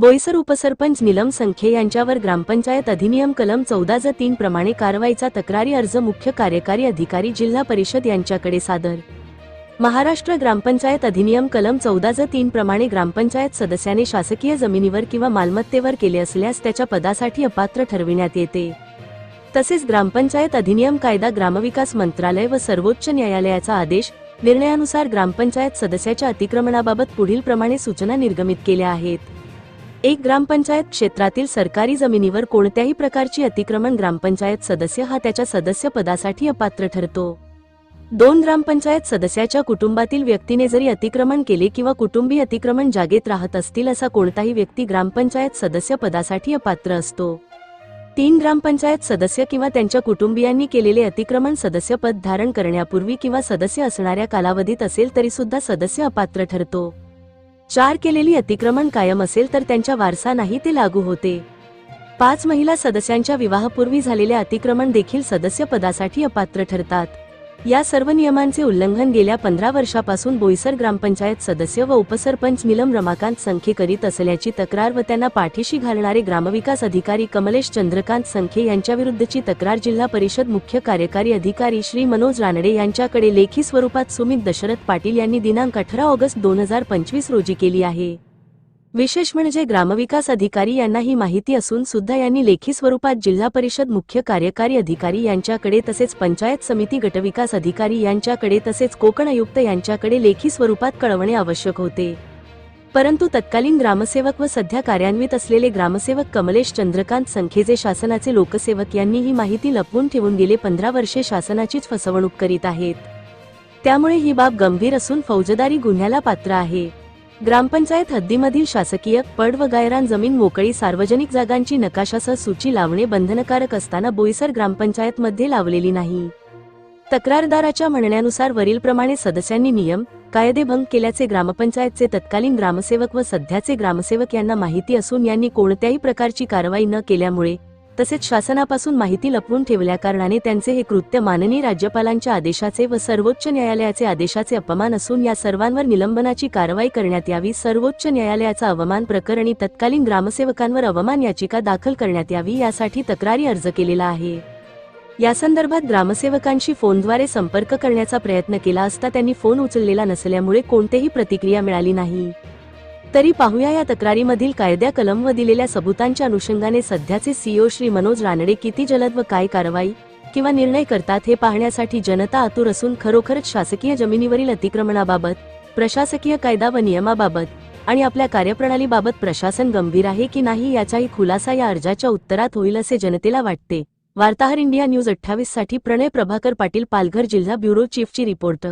बोईसर उपसरपंच निलम संखे यांच्यावर ग्रामपंचायत अधिनियम कलम चौदा ज तीन प्रमाणे कारवाईचा तक्रारी अर्ज मुख्य कार्यकारी अधिकारी जिल्हा परिषद यांच्याकडे सादर. महाराष्ट्र ग्रामपंचायत अधिनियम कलम चौदा ज तीन प्रमाणे ग्रामपंचायत सदस्याने शासकीय जमिनीवर किंवा मालमत्तेवर केले असल्यास त्याच्या पदासाठी अपात्र ठरविण्यात येते. तसेच ग्रामपंचायत अधिनियम कायदा ग्रामविकास मंत्रालय व सर्वोच्च न्यायालयाचा आदेश निर्णयानुसार ग्रामपंचायत सदस्याच्या अतिक्रमणाबाबत पुढील प्रमाणे सूचना निर्गमित केल्या आहेत. एक ग्रामपंचायत क्षेत्रातील सरकारी जमिनीवर कोणत्याही प्रकारची अतिक्रमण ग्रामपंचायत सदस्य हा त्याच्या सदस्य पदासाठी अपात्र ठरतो. दोन ग्रामपंचायत सदस्याच्या कुटुंबातील व्यक्तीने जरी अतिक्रमण केले किंवा कुटुंबी अतिक्रमण जागेत राहत असतील असा कोणताही व्यक्ती ग्रामपंचायत सदस्य पदासाठी अपात्र असतो. तीन ग्रामपंचायत सदस्य किंवा त्यांच्या कुटुंबियांनी केलेले अतिक्रमण सदस्य पद धारण करण्यापूर्वी किंवा सदस्य असणाऱ्या कालावधीत असेल तरी सुद्धा सदस्य अपात्र ठरतो. चार केलेली अतिक्रमण कायम असेल तर त्यांच्या वारसा नाही ते लागू होते. पाच महिला सदस्यांच्या विवाहापूर्वी झालेल्या अतिक्रमण देखील सदस्य पदासाठी अपात्र ठरतात. या सर्व नियमांचे उल्लंघन गेल्या पंधरा वर्षापासून बोईसर ग्रामपंचायत सदस्य व उपसरपंच निलम रमाकांत संखे करीत असल्याची तक्रार व त्यांना पाठीशी घालणारे ग्रामविकास अधिकारी कमलेश चंद्रकांत संखे यांच्याविरुद्धची तक्रार जिल्हा परिषद मुख्य कार्यकारी अधिकारी श्री मनोज रानडे यांच्याकडे लेखी स्वरूपात सुमित दशरथ पाटील यांनी दिनांक अठरा ऑगस्ट दोन हजार पंचवीस रोजी केली आहे. विशेष म्हणजे ग्रामविकास अधिकारी यांना ही माहिती असून सुद्धा यांनी लेखी स्वरूपात जिल्हा परिषद मुख्य कार्यकारी अधिकारी यांच्याकडे तसेच पंचायत समिती गटविकास अधिकारी यांच्याकडे तसेच कोकण आयुक्त यांच्याकडे लेखी स्वरूपात कळवणे आवश्यक होते. परंतु तत्कालीन ग्रामसेवक व सध्या कार्यान्वित असलेले ग्रामसेवक कमलेश चंद्रकांत संखेजे शासनाचे लोकसेवक यांनी ही माहिती लपवून ठेवून गेले पंधरा वर्षे शासनाचीच फसवणूक करीत आहेत. त्यामुळे ही बाब गंभीर असून फौजदारी गुन्ह्याला पात्र आहे. ग्रामपंचायत हद्दीमधील शासकीय पड व गायरान जमीन मोकळी सार्वजनिक जागांची नकाशासह सूची लावणे बंधनकारक असताना बोईसर ग्रामपंचायतमध्ये लावलेली नाही. तक्रारदाराच्या म्हणण्यानुसार वरीलप्रमाणे सदस्यांनी नियम कायदेभंग केल्याचे ग्रामपंचायतचे तत्कालीन ग्रामसेवक व सध्याचे ग्रामसेवक यांना माहिती असून यांनी कोणत्याही प्रकारची कारवाई न केल्यामुळे तसेच शासनापासून माहिती लपवून ठेवल्याकारणाने त्यांचे हे कृत्य माननीय राज्यपालांच्या आदेशाचे व सर्वोच्च न्यायालयाचे आदेशाचे अपमान असून या सर्वांवर निलंबनाची कारवाई करण्यात यावी सर्वोच्च न्यायालयाचा अवमान प्रकरणी तत्कालीन ग्रामसेवकांवर अवमान याचिका दाखल करण्यात यावी यासाठी तक्रारी अर्ज केलेला आहे. यासंदर्भात ग्रामसेवकांशी फोनद्वारे संपर्क करण्याचा प्रयत्न केला असता त्यांनी फोन उचललेला नसल्यामुळे कोणतेही प्रतिक्रिया मिळाली नाही. तरी पाहूया या तक्रारीमधील कायद्या कलम व दिलेल्या सबुतांच्या अनुषंगाने सध्याचे सीईओ श्री मनोज रानडे किती जलद व काय कारवाई किंवा निर्णय करतात हे पाहण्यासाठी जनता आतुर असून खरोखरच शासकीय जमिनीवरील अतिक्रमणाबाबत प्रशासकीय कायदा व नियमाबाबत आणि आपल्या कार्यप्रणालीबाबत प्रशासन गंभीर आहे की नाही याचाही खुलासा या अर्जाच्या उत्तरात होईल असे जनतेला वाटते. वार्ताहर इंडिया न्यूज अठ्ठावीससाठी प्रणय प्रभाकर पाटील पालघर जिल्हा ब्युरो चीफची रिपोर्ट